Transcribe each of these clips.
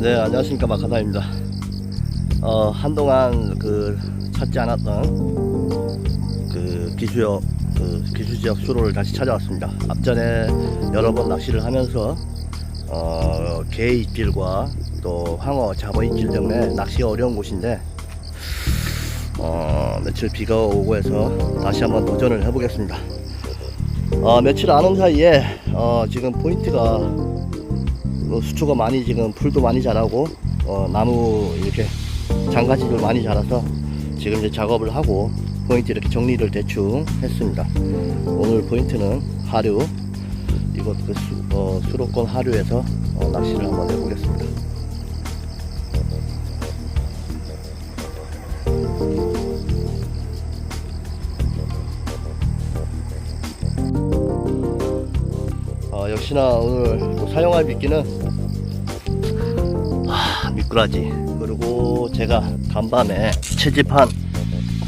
네, 안녕하십니까 마카다입니다. 어, 한동안 그 찾지 않았던 그 기수역 그 기수지역 수로를 다시 찾아왔습니다. 앞전에 여러 번 낚시를 하면서 어, 개 입질과 또 황어 잡어 입질 때문에 낚시가 어려운 곳인데 어, 며칠 비가 오고 해서 다시 한번 도전을 해보겠습니다. 어, 며칠 안 온 사이에 어, 지금 포인트가 어, 수초가 많이 지금 풀도 많이 자라고 어, 나무 이렇게 장가지를 많이 자라서 지금 이제 작업을 하고 포인트 이렇게 정리를 대충 했습니다. 오늘 포인트는 하류 이곳 그 수, 어, 수도권 하류에서 어, 낚시를 한번 해보겠습니다. 어, 역시나 오늘 또 사용할 미끼는 아, 미꾸라지 그리고 제가 간밤에 채집한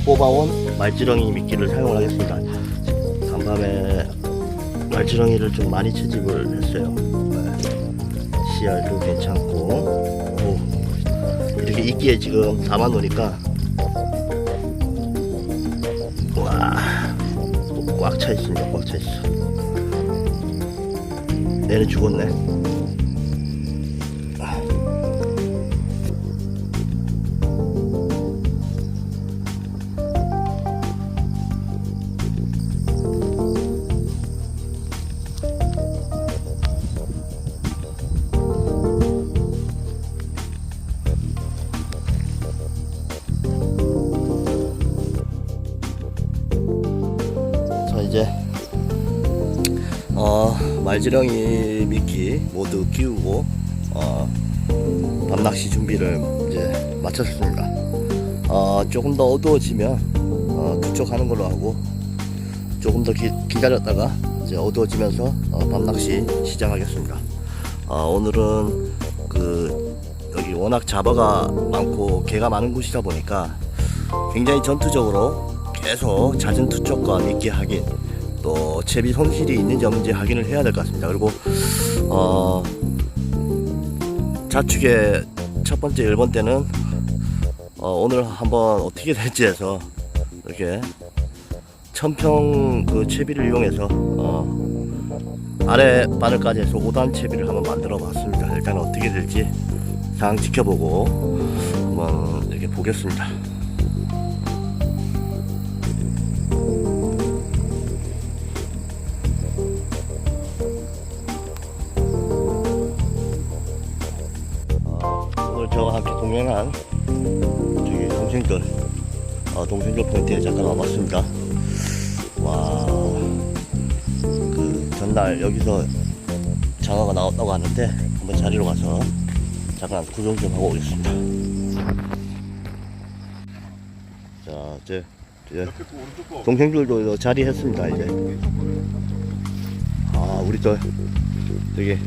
뽑아온 말지렁이 미끼를 사용을 하겠습니다. 간밤에 말지렁이를 좀 많이 채집을 했어요. 네. 씨알도 괜찮고 오, 이렇게 이끼에 지금 담아 놓으니까 와꽉 차 있습니다. 꽉 차 있어. 얘는 죽었네. 말지렁이 미끼 모두 끼우고 어, 밤낚시 준비를 이제 마쳤습니다. 어, 조금 더 어두워지면 어, 투척하는 걸로 하고 조금 더 기, 기다렸다가 이제 어두워지면서 어, 밤낚시 시작하겠습니다. 어, 오늘은 그 여기 워낙 잡어가 많고 개가 많은 곳이다 보니까 굉장히 전투적으로 계속 잦은 투척과 미끼 확인 또 채비 손실이 있는지 없는지 확인을 해야 될 것 같습니다. 그리고 어, 자축의 첫 번째 1번 때는 어, 오늘 한번 어떻게 될지 해서 이렇게 천평 그 채비를 이용해서 어, 아래 바늘까지 해서 5단 채비를 한번 만들어 봤습니다. 일단 어떻게 될지 상황 지켜보고 한번 이렇게 보겠습니다. 동행한 저기 동생들 어, 동생들 포인트에 잠깐 와봤습니다. 와, 그 전날 여기서 장어가 나왔다고 하는데 한번 자리로 가서 잠깐 구경 좀 하고 오겠습니다. 자, 이제, 이제 동생들도 자리했습니다 이제. 아, 우리 또 저기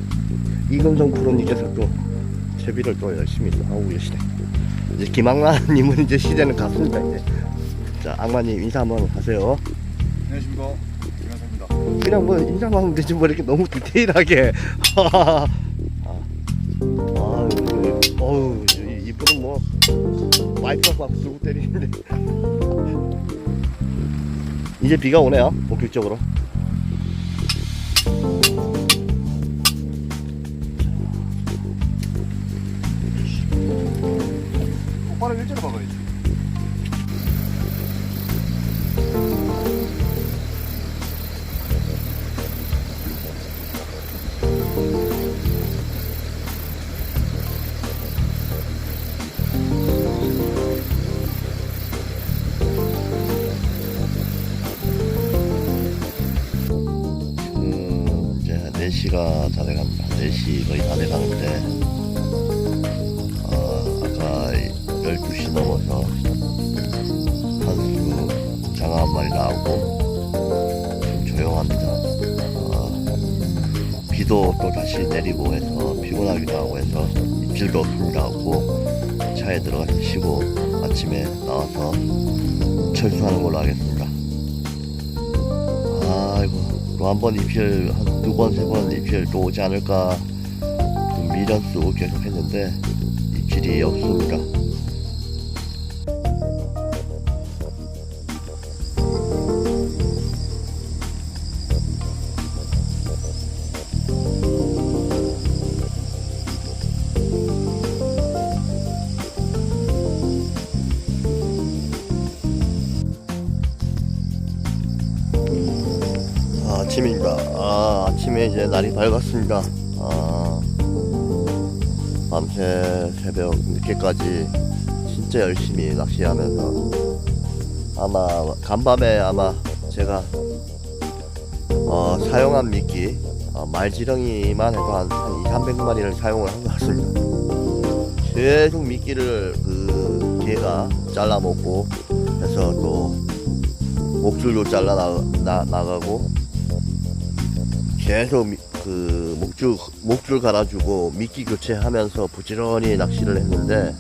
이금성 프로님께서 또 채비를 또 열심히 또 하고 계시네. 이제 김학만님은 이제 시대는 갔습니다 이제. 자, 악마님 인사 한번 하세요. 안녕하십니까 김현사입니다 그냥 뭐 인사만 하면 되지 뭐 이렇게 너무 디테일하게. 아, 아, 어우, 이- 이분은 뭐 와이프가 막 들고 때리는데. 이제 비가 오네요, 본격적으로. 4시가 다 돼갑니다. 4시 거의 다 돼가는데, 어, 아까 12시 넘어서 한수 장어 한 마리 나오고, 좀 조용합니다. 어, 비도 또 다시 내리고 해서 피곤하기도 하고 해서 입질도 없습니다. 없고, 차에 들어가서 쉬고, 아침에 나와서 철수하는 걸로 하겠습니다. 또한번 입실 한 두 번 세 번 입실 또 오지 않을까 좀 미련수 계속 했는데 물질이 없습니다. 아, 아침입니다. 아, 아침에 이제 날이 밝았습니다. 아, 밤새 새벽 늦게까지 진짜 열심히 낚시하면서 아마 간밤에 아마 제가 어, 사용한 미끼 어, 말지렁이만 해도 한, 한 2, 300마리를 사용을 한 것 같습니다. 계속 미끼를 그 개가 잘라먹고 해서 또 목줄도 잘라 나가고 계속 미- 그 목줄 목줄 갈아주고 미끼 교체하면서 부지런히 낚시를 했는데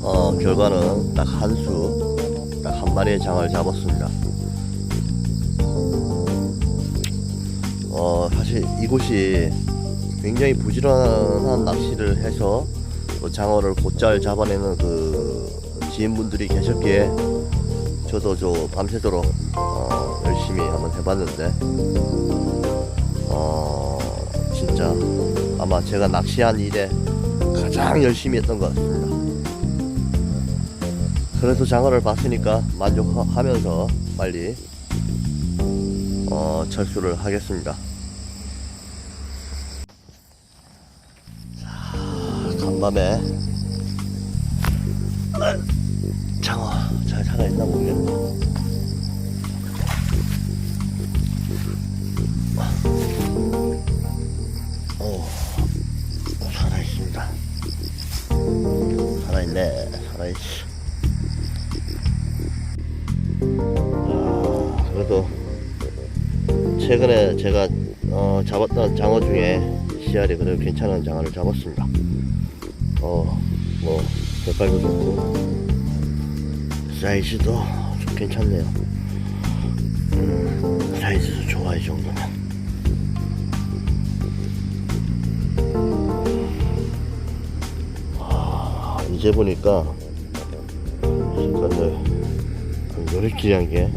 어 결과는 딱 한 수 딱 한 마리의 장을 잡았습니다. 어 사실 이곳이 굉장히 부지런한 낚시를 해서 또 장어를 곧잘 잡아내는 그 지인분들이 계셨기에 저도 저 밤새도록 어, 열심히 한번 해봤는데 어 진짜 아마 제가 낚시한 일에 가장 열심히 했던 것 같습니다. 그래서 장어를 봤으니까 만족하면서 빨리 어, 철수를 하겠습니다. 자, 간밤에 아, 장어 잘 살아있나 모르겠네. 오, 살아있습니다. 살아있네, 살아있어. 아, 그래도 최근에 제가 어, 잡았던 장어 중에 씨알이 그래도 괜찮은 장어를 잡았습니다. 어, 뭐 색깔도 좋고 사이즈도 좀 괜찮네요. 음, 사이즈도 좋아 이 정도면. 이제 보니까 색깔들 좀 노릇끼리한 게